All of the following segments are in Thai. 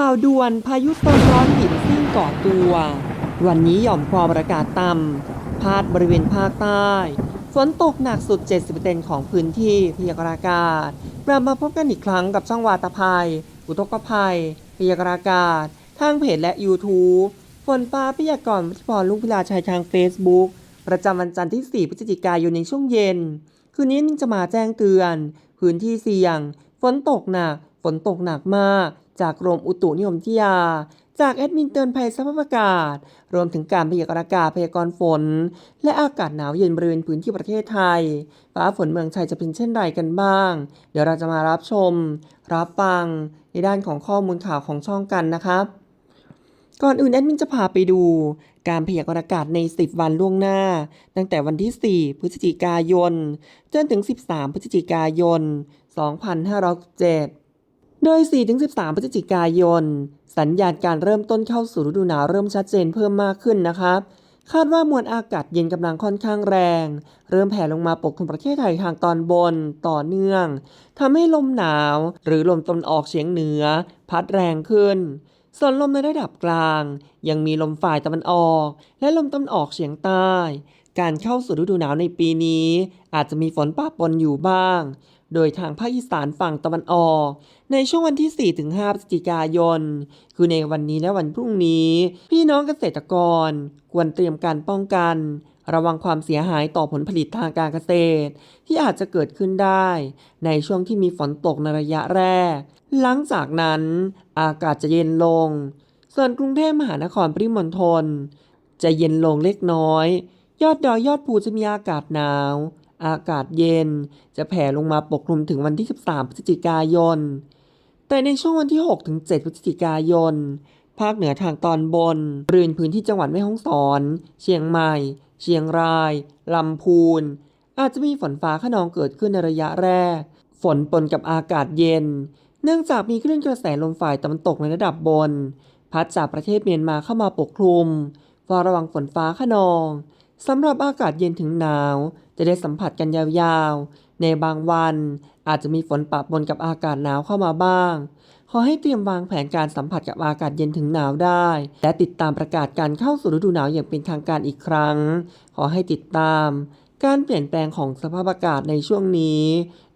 ข่าวด่วนพายุโซนร้อนหินซิ่งก่อตัว วันนี้หย่อมความอากาศต่ำพาดบริเวณภาคใต้ ฝนตกหนักสุด 70%ของพื้นที่พยากรณ์อากาศกลับมาพบกันอีกครั้งกับช่องวาตภัย อุทกภัย พยากรณ์อากาศ ทางเพจและ YouTube ฝนฟ้าพยากรณ์วิทยพรลุงพิลาชัยทาง Facebook ประจำวันจันทร์ที่ 4 พฤศจิกายนในช่วงเย็น คืนนี้จะมาแจ้งเตือน พื้นที่เสี่ยง ฝนตกหนัก ฝนตกหนักมาก จากกรมอุตุนิยมวิทยา จากแอดมินเตือนภัยสภาพอากาศ รวมถึงการพยากรณ์อากาศพยากรณ์ฝน และอากาศหนาวเย็นบริเวณพื้นที่ประเทศไทยฟ้าฝนเมืองไทยจะเป็นเช่นไรกันบ้าง เดี๋ยวเราจะมารับชม รับฟังในด้านของข้อมูลข่าวของช่องกันนะครับก่อนอื่นแอดมินจะพาไปดู การพยากรณ์อากาศใน 10 วันล่วงหน้า ตั้งแต่วันที่ 4 พฤศจิกายน จนถึง 13 พฤศจิกายน 2567 โดย 4-13 พฤศจิกายน สัญญาณการเริ่มต้นเข้าสู่ฤดูหนาวเริ่มชัดเจนเพิ่มมากขึ้นนะครับ คาดว่ามวลอากาศเย็นกำลังค่อนข้างแรง เริ่มแผ่ลงมาปกคลุมประเทศไทยทางตอนบนต่อเนื่องทำให้ลมหนาว หรือลมตนออกเฉียงเหนือ พัดแรงขึ้น ส่วนลมในระดับกลาง ยังมีลมฝ่ายตะวันออก และลมตะวันออกเฉียงใต้ การเข้าสู่ฤดูหนาวในปีนี้ อาจจะมีฝนป้าปนอยู่บ้าง โดยทางภาคอีสานฝั่งตะวันออก ในช่วงวันที่ 4-5พฤศจิกายน คือในวันนี้และวันพรุ่งนี้ พี่น้องเกษตรกร ควรเตรียมการป้องกัน ระวังความเสียหายต่อผลผลิตทางการเกษตร ที่อาจจะเกิดขึ้นได้ ในช่วงที่มีฝนตกในระยะแรก หลังจากนั้น อากาศจะเย็นลง ส่วนกรุงเทพมหานครปริมณฑลจะเย็นลงเล็กน้อย ยอดดอยยอดภูจะมีอากาศหนาว อากาศเย็น จะแผ่ลงมาปกคลุมถึงวันที่ 13 พฤศจิกายน แต่ในช่วงวันที่ 6 ถึง 7 พฤศจิกายน ภาคเหนือทางตอนบนบริเวณพื้นที่จังหวัดแม่ฮ่องสอน เชียงใหม่ เชียงราย ลำพูน อาจจะมีฝนฟ้าขนองเกิดขึ้นในระยะแรก ฝนปนกับอากาศเย็น เนื่องจากมีคลื่นกระแสลมฝ่ายตะวันตกในระดับบน พัดจากประเทศเมียนมาเข้ามาปกคลุมเฝ้าระวังฝนฟ้าขนองสำหรับอากาศเย็นถึงหนาว จะได้สัมผัสกันยาวๆ ในบางวันอาจจะมีฝนปะปนกับอากาศหนาวเข้ามาบ้าง ขอให้เตรียมวางแผนการสัมผัสกับอากาศเย็นถึงหนาวได้ และติดตามประกาศการเข้าสู่ฤดูหนาวอย่างเป็นทางการอีกครั้ง ขอให้ติดตามการเปลี่ยนแปลงของสภาพอากาศในช่วงนี้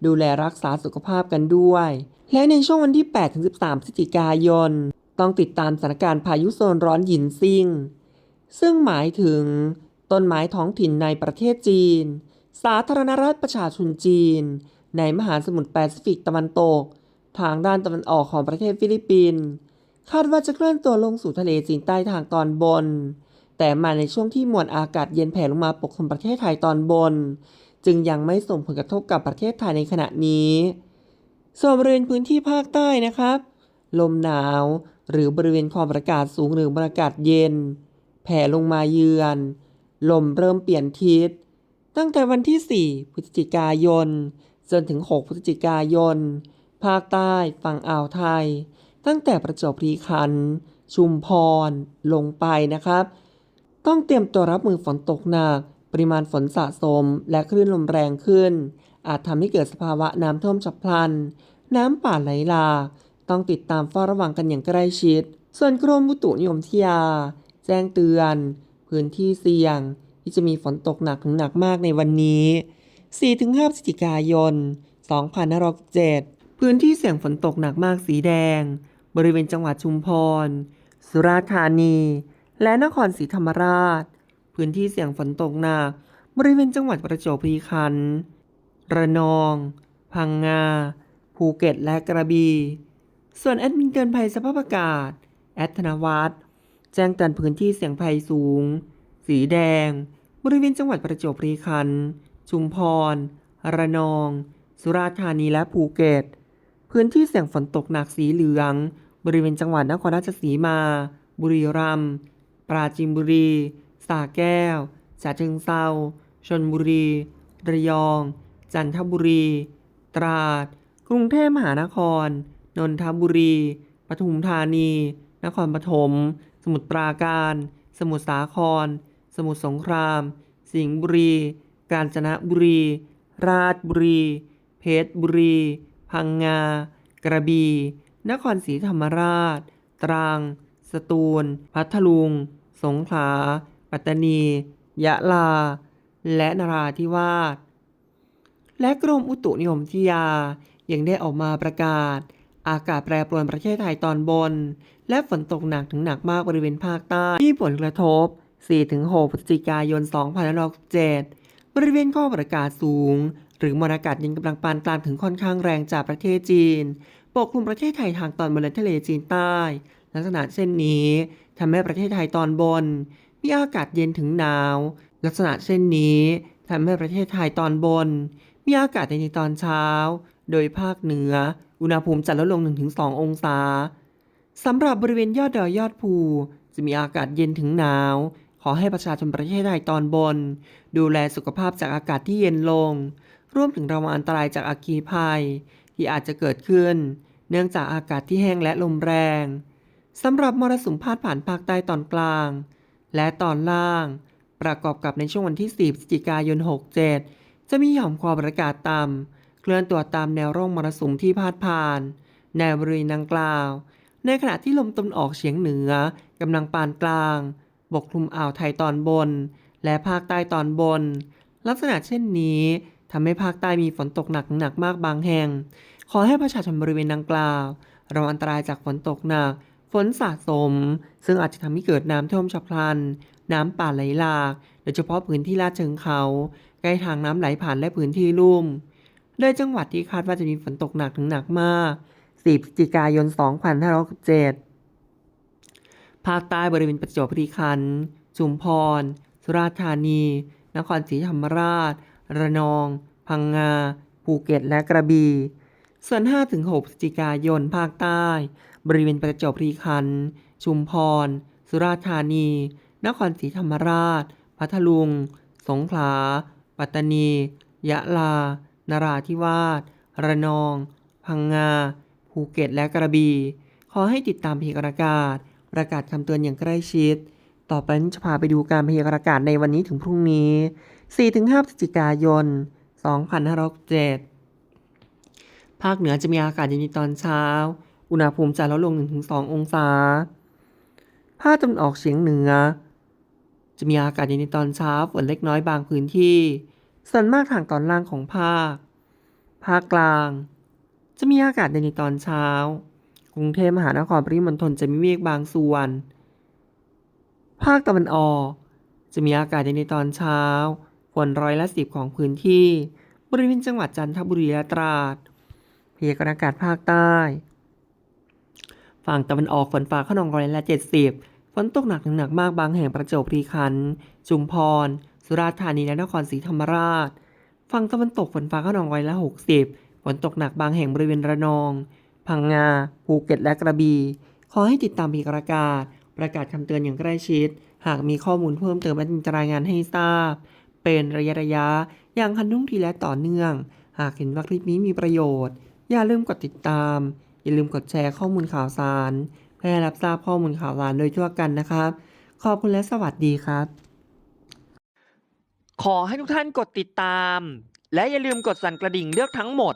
ดูแลรักษาสุขภาพกันด้วย และในช่วงวันที่ 8-13พฤศจิกายน ต้องติดตามสถานการณ์พายุโซนร้อนหยินซิ่ง ซึ่งหมายถึงต้นไม้ท้องถิ่นในประเทศจีน สาธารณรัฐประชาชนจีน ในมหาสมุทรแปซิฟิกตะวันตก ทางด้านตะวันออกของประเทศฟิลิปปินส์คาดว่าจะเคลื่อนตัวลงสู่ทะเลจีนใต้ทางตอนบน แต่มาในช่วงที่มวลอากาศเย็นแผ่ลงมาปกคลุมประเทศไทยตอนบน จึงยังไม่ส่งผลกระทบกับประเทศไทยในขณะนี้ส่วนบริเวณพื้นที่ภาคใต้นะครับ ลมหนาวหรือบริเวณความอากาศสูงหรือบรรยากาศเย็น แผ่ลงมาเยือน ลมเริ่มเปลี่ยนทิศ ตั้งแต่วันที่ 4 พฤศจิกายน จนถึง 6 พฤศจิกายน ภาคใต้ฝั่งอ่าวไทย ตั้งแต่ประจวบคีรีขันธ์ชุมพร ลงไปนะครับ ต้องเตรียมตัวรับมือฝนตกหนัก ปริมาณฝนสะสม และคลื่นลมแรงขึ้น อาจทำให้เกิดสภาวะน้ำท่วมฉับพลัน น้ำป่าไหลหลากต้องติดตามเฝ้าระวังกันอย่างใกล้ชิด ส่วนกรมอุตุนิยมวิทยา แจ้งเตือน พื้นที่เสี่ยง ที่จะมีฝนตกหนักถึงหนักมากในวันนี้ 4-5พฤศจิกายน 2567 พื้นที่เสี่ยงฝนตกหนักมากสีแดง บริเวณจังหวัดชุมพร สุราษฎร์ธานี และนครศรีธรรมราช พื้นที่เสี่ยงฝนตกหนัก บริเวณจังหวัดประจวบคีรีขันธ์ ระนอง พังงา ภูเก็ต และกระบี่ ส่วนแอดมินเตือนภัยสภาพอากาศ แอดธนวัฒน์แจ้งเตือนพื้นที่เสี่ยงภัยสูง สีแดง บริเวณจังหวัดประจวบคีรีขันธ์ชุมพร ระนอง สุราษฎร์ธานีและภูเก็ต พื้นที่เสี่ยงฝนตกหนักสีเหลือง บริเวณจังหวัดนครราชสีมา บุรีรัมย์ ปราจีนบุรี สระแก้วฉะเชิงเทราชลบุรี ระยอง จันทบุรี ตราด กรุงเทพมหานคร นนทบุรี ปทุมธานี นครปฐม สมุทรปราการ สมุทรสาคร มุทรสงคราม สิงห์บุรี กาญจนบุรี ราชบุรี เพชรบุรี พังงา กระบี่ นครศรีธรรมราช ตรัง สตูล พัทลุง สงขลา ปัตตานี ยะลา และนราธิวาส และกรมอุตุนิยมวิทยา ยังได้ออกมาประกาศอากาศแปรปรวนประเทศไทยตอนบน และฝนตกหนักถึงหนักมากบริเวณภาคใต้ ที่ผลกระทบ 4-6พฤศจิกายน2567บริเวณข้อประกาศสูง หรือมวลอากาศเย็นกำลังปานกลางถึงค่อนข้างแรงจากประเทศจีน ปกคลุมประเทศไทยทางตอนบนและทะเลจีนใต้ ลักษณะเช่นนี้ทำให้ประเทศไทยตอนบน มีอากาศเย็นถึงหนาว ลักษณะเช่นนี้ทำให้ประเทศไทยตอนบน มีอากาศเย็นในตอนเช้า โดยภาคเหนือ อุณหภูมิจะลดลง 1-2 องศาสำหรับบริเวณยอดดอยยอดภู จะมีอากาศเย็นถึงหนาว ขอให้ประชาชนประเทศไทยตอนบน ดูแลสุขภาพจากอากาศที่เย็นลง ร่วมถึงระวังอันตรายจากอัคคีภัย ที่อาจจะเกิดขึ้น เนื่องจากอากาศที่แห้งและลมแรงสำหรับมรสุมพาดผ่านภาคใต้ตอนกลาง และตอนล่าง ประกอบกับในช่วงวันที่4พฤศจิกายน 67 จะมีหย่อมความกดอากาศต่ำเคลื่อนตัวตามแนวร่องมรสุมที่พาดผ่านในบริเวณดังกล่าว ในขณะที่ลมตะวันออกเฉียงเหนือกำลังปานกลาง ปกคลุมอ่าวไทยตอนบน และภาคใต้ตอนบน ลักษณะเช่นนี้ทำให้ภาคใต้มีฝนตกหนักหนักมากบางแห่ง ขอให้ประชาชนบริเวณดังกล่าวระวังอันตรายจากฝนตกหนัก ฝนสะสม ซึ่งอาจจะทำให้เกิดน้ำท่วมฉับพลัน น้ำป่าไหลหลาก โดยเฉพาะพื้นที่ลาดเชิงเขา ใกล้ทางน้ำไหลผ่านและพื้นที่ลุ่ม โดยจังหวัดที่คาดว่าจะมีฝนตกหนักถึงหนักมาก 4 พฤศจิกายน 2567 ภาคใต้บริเวณประจวบคีรีขันธ์ชุมพร สุราษฎร์ธานี นครศรีธรรมราช ระนอง พังงา ภูเก็ต และกระบี่ ส่วน 5-6พฤศจิกายน ภาคใต้ บริเวณประจวบคีรีขันธ์ชุมพร สุราษฎร์ธานี นครศรีธรรมราช พัทลุง สงขลา ปัตตานี ยะลา นราธิวาส ระนอง พังงา ภูเก็ต และกระบี่ ขอให้ติดตามพยากรณ์อากาศ ประกาศคำเตือนอย่างใกล้ชิด ต่อไปนี้จะพาไปดูการพยากรณ์อากาศในวันนี้ถึงพรุ่งนี้ 4-5พฤศจิกายน 2567ภาคเหนือจะมีอากาศเย็นในตอนเช้า อุณหภูมิจะลดลง 1-2 องศา ภาคตะวันออกเฉียงเหนือ จะมีอากาศเย็นในตอนเช้าฝนเล็กน้อยบางพื้นที่ ส่วนมากทางตอนล่างของภาค ภาคกลาง จะมีอากาศเย็นในตอนเช้า รุงเทพมหานครปริมณฑลจะมีเมฆบางส่วน ภาคตะวันออก จะมีอากาศเย็นในตอนเช้า ฝนร้อยละสิบของพื้นที่ บริเวณจังหวัดจันทบุรีและตราดพยากรณ์อากาศภาคใต้ ฝั่งตะวันออกฝนฟ้าขนองร้อยละเจ็ดสิบฝนตกหนักถึงหนักมากบางแห่งประจวบคีรีขันธ์ชุมพร สุราษฎร์ธานีและนครศรีธรรมราช ฝั่งตะวันตกฝนฟ้าขนองร้อยละหกสิบฝนตกหนักบางแห่งบริเวณระนอง พังงา ภูเก็ตและกระบี่ ขอให้ติดตามพยากรณ์อากาศ ประกาศคำเตือนอย่างใกล้ชิด หากมีข้อมูลเพิ่มเติมและจะรายงานให้ทราบ เป็นระยะระยะ อย่างทันท่งทีและต่อเนื่อง หากเห็นว่าคลิปนี้มีประโยชน์ อย่าลืมกดติดตาม อย่าลืมกดแชร์ข้อมูลข่าวสาร เพื่อรับทราบข้อมูลข่าวสารโดยทั่วกันนะครับ ขอบคุณและสวัสดีครับ ขอให้ทุกท่านกดติดตาม และอย่าลืมกดสั่นกระดิ่งเลือกทั้งหมด